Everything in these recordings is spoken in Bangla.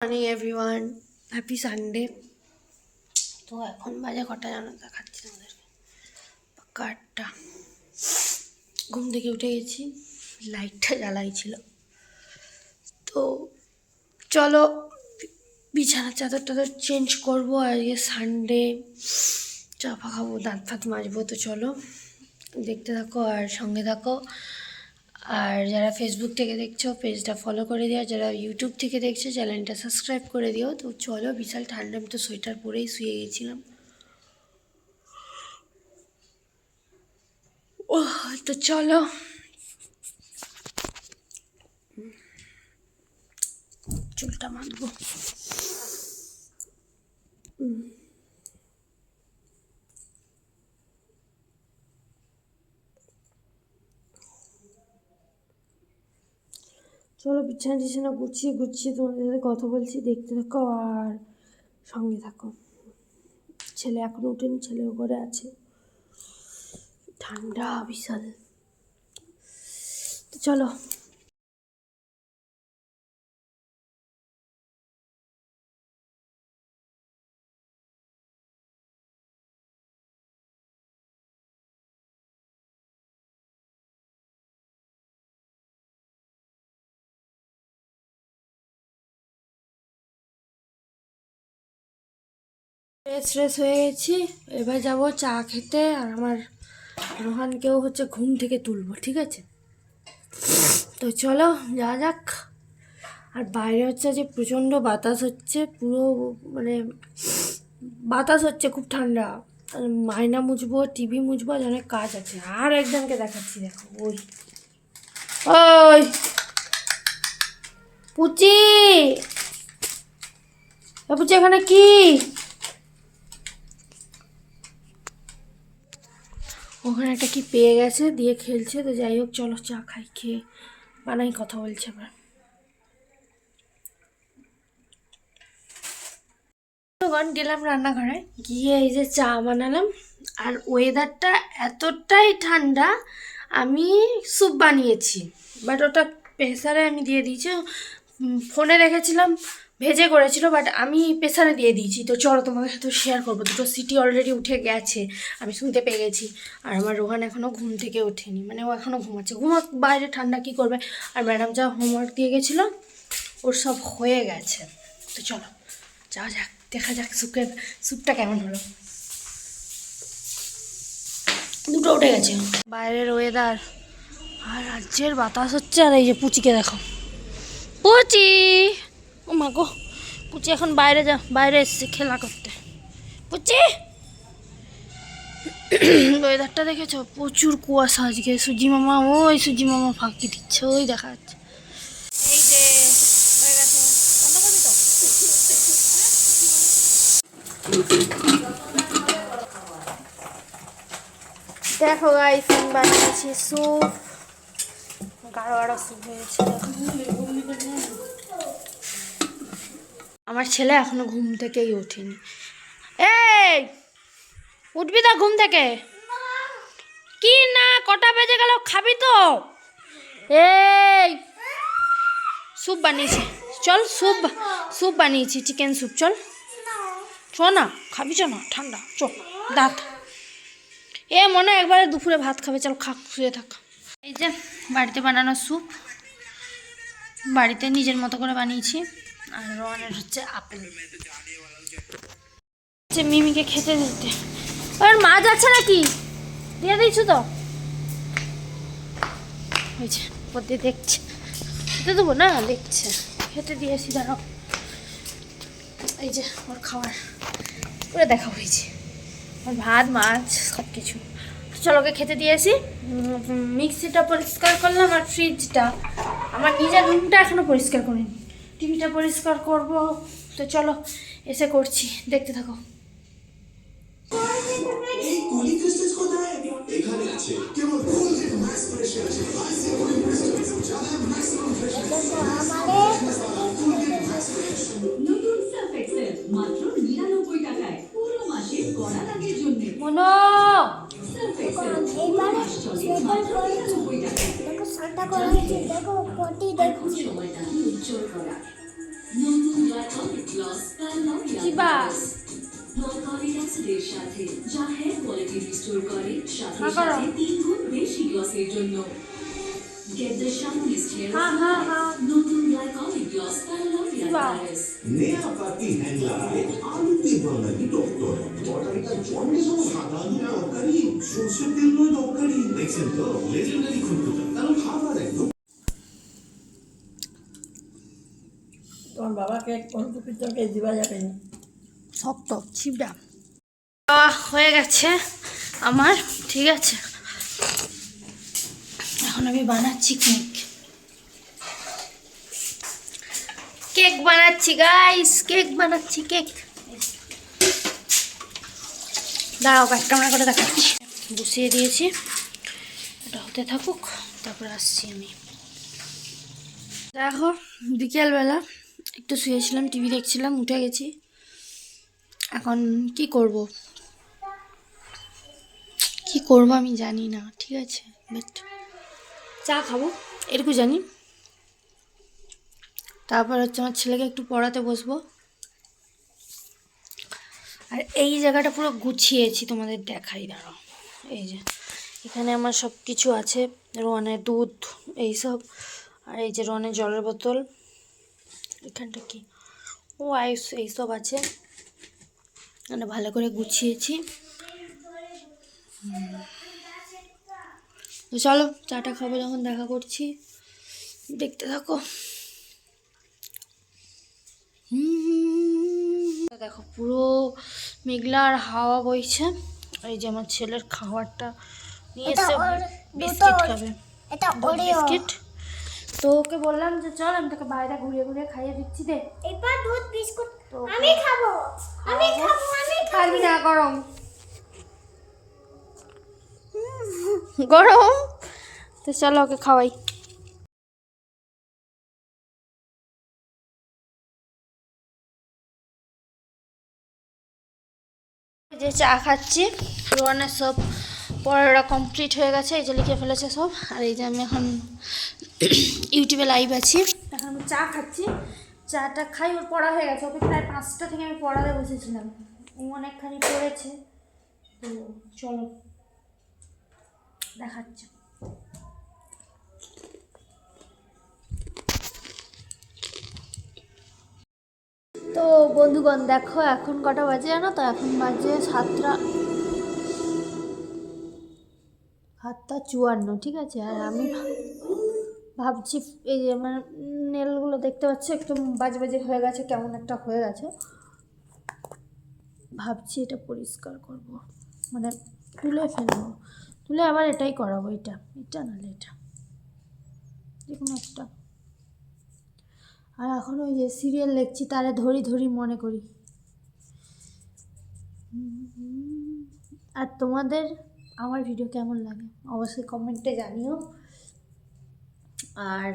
মর্নিং এভরিওয়ান হ্যাপি সানডে তো এখন বাজে কটা জানো? দেখাচ্ছি তোমাদেরকে। পাক্কা আটটা। ঘুম থেকে উঠে গেছি লাইটটা জ্বালাই ছিল তো চলো বিছানার চাদর টাদর চেঞ্জ করব। আজকে সানডে চা ফা খাব দাঁত ফাত মাজবো। তো চলো দেখতে থাকো আর সঙ্গে থাকো। আর যারা ফেসবুক থেকে দেখছ পেজটা ফলো করে দিও। যারা ইউটিউব থেকে দেখছ চ্যানেলটা সাবস্ক্রাইব করে দিও। তো চলো, বিশাল ঠান্ডা, আমি তো সোয়েটার পরেই শুয়ে গেছিলাম। ও তো চলো। চুলটা বাঁধবো চলো বিছানা টিছানা গুছিয়ে গুছিয়ে তোমাদের সাথে কথা বলছি। দেখতে থাকো আর সঙ্গে থাকো। ছেলে এখনও উঠেনি ছেলে ঘরে আছে। ঠান্ডা, বিশাল। তো চলো। ফ্রেশ ফ্রেশ হয়ে গেছি। এবার যাব চা খেতে আর আমার রোহানকেও হচ্ছে ঘুম থেকে তুলবো, ঠিক আছে? তো চলো, যাওয়া যাক। আর বাইরে হচ্ছে যে প্রচণ্ড বাতাস হচ্ছে, পুরো মানে বাতাস হচ্ছে, খুব ঠান্ডা। মায়না মুছবো, টিভি মুছবো, আর অনেক কাজ আছে। আর একজনকে দেখাচ্ছি, দেখো, ওই। ওই! পুচি! পুচি, এখানে কি? ওখানে একটা কি পেয়ে গেছে, দিয়ে খেলছে, তো যাই হোক, চলো চা খাই, খেয়ে বানাই কথা বলছে আবার। গেলাম রান্নাঘরে। গিয়ে এই যে চা বানালাম, আর ওয়েদারটা এতটাই ঠান্ডা, আমি স্যুপ বানিয়েছি বাট ওটা প্রেসারে আমি দিয়ে দিয়েছি। ফোনে রেখেছিলাম ভেজে করেছিল বাট আমি প্রেসারে দিয়ে দিয়েছি। তো চলো তোমাদের সাথে শেয়ার করব। দুটো সিটি অলরেডি উঠে গেছে। আমি শুনতে পেয়ে গেছি। আর আমার রোহান এখনও ঘুম থেকে ওঠেনি। মানে ও এখনও ঘুমাচ্ছে। ঘুমা বাইরে ঠান্ডা কী করবে? আর ম্যাডাম যা হোমওয়ার্ক দিয়ে গেছিল, ওর সব হয়ে গেছে। তো চলো যাওয়া যাক, দেখা যাক স্যুপের স্যুপটা কেমন হলো। দুটো উঠে গেছে। বাইরের ওয়েদার আর রাজ্যের বাতাস হচ্ছে, আর এই যে পুচিকে দেখো। পুচি! ও মা গো, পুচি এখন বাইরে যা, বাইরে এসছে খেলা করতে। পুচি! ওয়েদারটা দেখেছ? প্রচুর কুয়াশা আজকে। সুজি মামা ওই সুজি মামা ফাঁকি দিচ্ছে, ওই দেখা যাচ্ছে। দেখো গাইস আমি বানিয়েছি স্যুপ গাঢ় গাঢ় স্যুপ হয়েছে। আমার ছেলে এখনও ঘুম থেকেই ওঠেনি। এই, উঠবি তো ঘুম থেকে? কি না, কটা বেজে গেল, খাবি তো? এই, স্যুপ বানিয়েছি। চল, স্যুপ স্যুপ বানিয়েছি, চিকেন স্যুপ, চল। চ না, খাবি চ না, ঠান্ডা চ দাঁত। এ, মনে একবারে দুপুরে ভাত খাবে, চল খা, শুয়ে থাক। এই যে, বাড়িতে বানানো স্যুপ। বাড়িতে নিজের মতো করে বানিয়েছি। আর রোহানের হচ্ছে আপেল। হচ্ছে মিমিকে খেতে দিতে। ওর মাছ আছে নাকি? দিয়ে দিয়েছ তো? ওই যে ওতে দেখছে। খেতে দেবো না? দেখছে। খেতে দিয়েছি দাঁড়াও। এই যে, ওর খাবার। করে দেখা হয়েছে ওর ভাত, মাছ সব কিছু চলো ওকে খেতে দিয়েছি মিক্সিটা পরিষ্কার করলাম আর ফ্রিজটা আমার নিজের রুমটা এখনও পরিষ্কার করিনি। টিভিটা পরিষ্কার করব। তো চলো এসে করছি। দেখতে থাকো। মনো! এবারে দেখো দেখো। পটি দেখছি উজ্জ্বল করা। নতুন গ্লস বাই লরিয়াল কিবা? সাথে যা হেয়ার কোয়ালিটি রিস্টোর করে সাথে হ্যাঁ, সাথে তিন গুণ বেশি গ্লসের জন্য। হ্যাঁ, হ্যাঁ, হ্যাঁ। সর্ষের তেল নয় তরকারি দেখছেন তো? বাবাকে কোনো পিতরকে দিবা যাবে না শক্ত খাওয়া হয়ে গেছে আমার ঠিক আছে। এখন আমি বানাচ্ছি কেক। কেক বানাচ্ছি গাইস কেক বানাচ্ছি কেক। দাঁড়াও ব্যাক ক্যামেরা করে দেখাচ্ছি। বসিয়ে দিয়েছি। এটা হতে থাকুক তারপরে আসছি আমি। দেখো বিকেলবেলা একটু শুয়েছিলাম টিভি দেখছিলাম, উঠে গেছি। এখন কি করব? কি করব আমি জানি না, ঠিক আছে বাট চা খাব, এটুকু জানি। তারপর হচ্ছে আমার ছেলেকে একটু পড়াতে বসবো। আর এই জায়গাটা পুরো গুছিয়েছি, তোমাদের দেখাই, দাঁড়াও। এই যে, এখানে আমার সব কিছু আছে, রোয়ানের দুধ, এইসব। আর এই যে রোয়ানের জলের বোতল এখানটা কি? ও আইস এইসব আছে। মানে ভালো করে গুছিয়েছি। তো চলো চাটা খাব যখন দেখা করছি। দেখতে থাকো। দেখো পুরো মেঘলা আর হাওয়া বইছে। এই যে আমার ছেলের খাবারটা নিয়ে এসে বিস্কিট খাবে। এটা বিস্কিট। তো ওকে বললাম যে চল আমি তোকে বাইরে ঘুরিয়ে ঘুরিয়ে খাইয়ে দিচ্ছি দে। এবার দুধ বিস্কুট আমি খাব আমি খাব। আমি খাব। না গরম। গরম? তো চলো ওকে খাওয়াই। যে চা খাচ্ছি রোয়ানের সব পড়াটা কমপ্লিট হয়ে গেছে, এই যে লিখে ফেলেছে সব। আর এই যে আমি এখন ইউটিউবে লাইভ আছি। এখন আমি চা খাচ্ছি। চাটা খাই, ওর পড়া হয়ে গেছে। ওকে প্রায় পাঁচটা থেকে আমি পড়াতে বসেছিলাম। ও অনেকখানি পড়েছে। তো চলো, দেখাচ্ছি। তো বন্ধুগণ, দেখো এখন কটা বাজে জানো তো? এখন বাজে সাতটা সাতটা চুয়ান্ন, ঠিক আছে? আর আমি ভাবছি এই যে আমার নেলগুলো দেখতে পাচ্ছি, একটু বাজে বাজে হয়ে গেছে, কেমন একটা হয়ে গেছে। ভাবছি এটা পরিষ্কার করব। মানে তুলে ফেলব। তুলে আবার এটাই করাবো, এটা। এটা নাহলে এটা। যে কোনো একটা। আর এখন ওই যে সিরিয়াল দেখছি, তারে ধরি ধরি মনে করি। আর তোমাদের আমার ভিডিও কেমন লাগে? অবশ্যই কমেন্টে জানিও। আর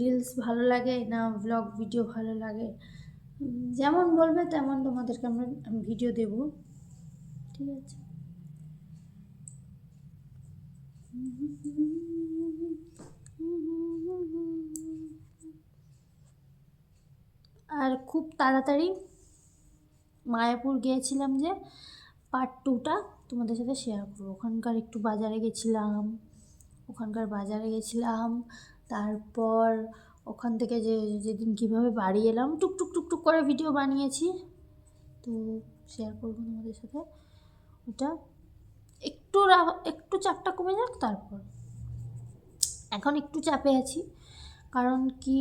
রিলস ভালো লাগে না ব্লগ ভিডিও ভালো লাগে? যেমন বলবে তেমন তোমাদেরকে আমরা, আমি ভিডিও দেব। ঠিক আছে? আর খুব তাড়াতাড়ি মায়াপুর গিয়েছিলাম যে পার্ট টুটা তোমাদের সাথে শেয়ার করব। ওখানকার একটু বাজারে গেছিলাম, ওখানকার বাজারে গেছিলাম, তারপর ওখান থেকে যে, যেদিন কীভাবে বাড়ি এলাম, টুকটুক টুকটুক করে ভিডিও বানিয়েছি। তো শেয়ার করব তোমাদের সাথে। ওটা একটু একটু চাপটা কমে যাক, তারপর। এখন একটু চাপে আছি, কারণ কি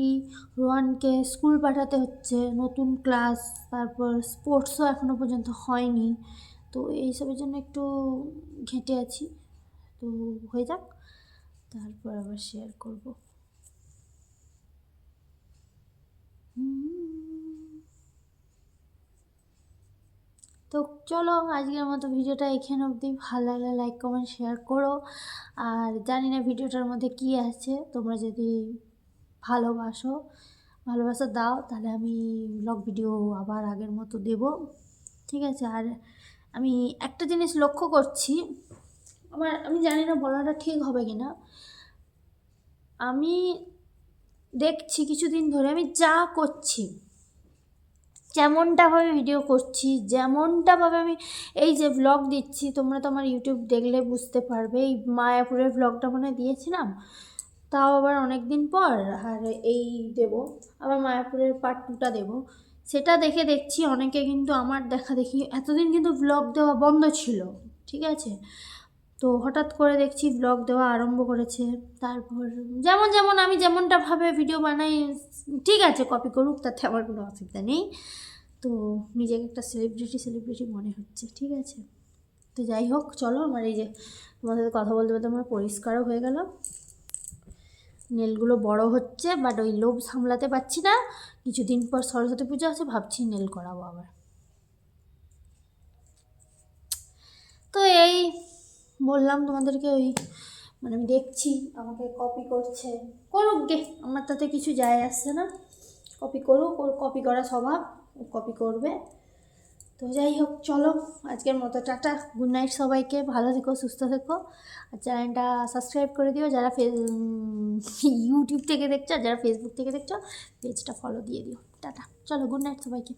রোহানকে স্কুল পাঠাতে হচ্ছে, নতুন ক্লাস তারপর স্পোর্টসও এখনও পর্যন্ত হয়নি। তো এইসবের জন্য একটু ঘেঁটে আছি। তো হয়ে যাক, তারপর আবার শেয়ার করব। তো চলো, আজকের মতো ভিডিওটা এখানে অবধি। ভালো লাগলে লাইক কমেন্ট শেয়ার করো। আর জানি না ভিডিওটার মধ্যে কী আছে, তোমরা যদি ভালোবাসো, ভালোবাসা দাও, তাহলে আমি ব্লগ ভিডিও আবার আগের মতো দেব। ঠিক আছে, আর আমি একটা জিনিস লক্ষ্য করছি, আমার, আমি জানি না বলাটা ঠিক হবে কি না আমি দেখছি কিছুদিন ধরে আমি যা করছি যেমনটাভাবে ভিডিও করছি যেমনটাভাবে আমি এই যে ব্লগ দিচ্ছি, তোমরা তো আমার ইউটিউব দেখলে বুঝতে পারবে, এই মায়াপুরের ব্লগটা মানে দিয়েছিলাম, তাও আবার অনেক দিন পর, আর এই দেব, আবার মায়াপুরের পার্ট টুটা দেবো। সেটা দেখে দেখছি অনেকে কিন্তু আমার দেখা দেখি, এতদিন কিন্তু ব্লগ দেওয়া বন্ধ ছিল, ঠিক আছে? তো হঠাৎ করে দেখছি ব্লগ দেওয়া আরম্ভ করেছে, তারপর যেমন যেমন আমি যেমনটা ভাবে ভিডিও বানাই, ঠিক আছে কপি করুক, তাতে আমার কোনো অসুবিধা নেই। তো নিজেকে একটা সেলিব্রিটি সেলিব্রিটি মনে হচ্ছে, ঠিক আছে? তো যাই হোক, চলো আমার এই যে তোমাদের কথা বলতে বলতে আমার পরিষ্কারও হয়ে গেল। নেলগুলো বড় হচ্ছে বাট ওই লোভ সামলাতে পারছি না। কিছুদিন পর সরস্বতী পুজো আছে ভাবছি নেল করাবো আবার। তো এই বললাম তোমাদেরকে ওই মানে আমি দেখছি, আমাকে কপি করছে। করুক গে, আমার তাতে কিছু যায় আসছে না। কপি করুক, ওর কপি করা স্বভাব কপি করবে। তো যাই হোক চলো, আজকের মতো টাটা। গুড নাইট সবাইকে, ভালো থেকো, সুস্থ থেকো। আর চ্যানেলটা সাবস্ক্রাইব করে দিও, যারা ফেস ইউটিউব থেকে দেখছ আর যারা ফেসবুক থেকে দেখছ পেজটা ফলো দিয়ে দিও। টাটা। চলো গুড নাইট সবাইকে।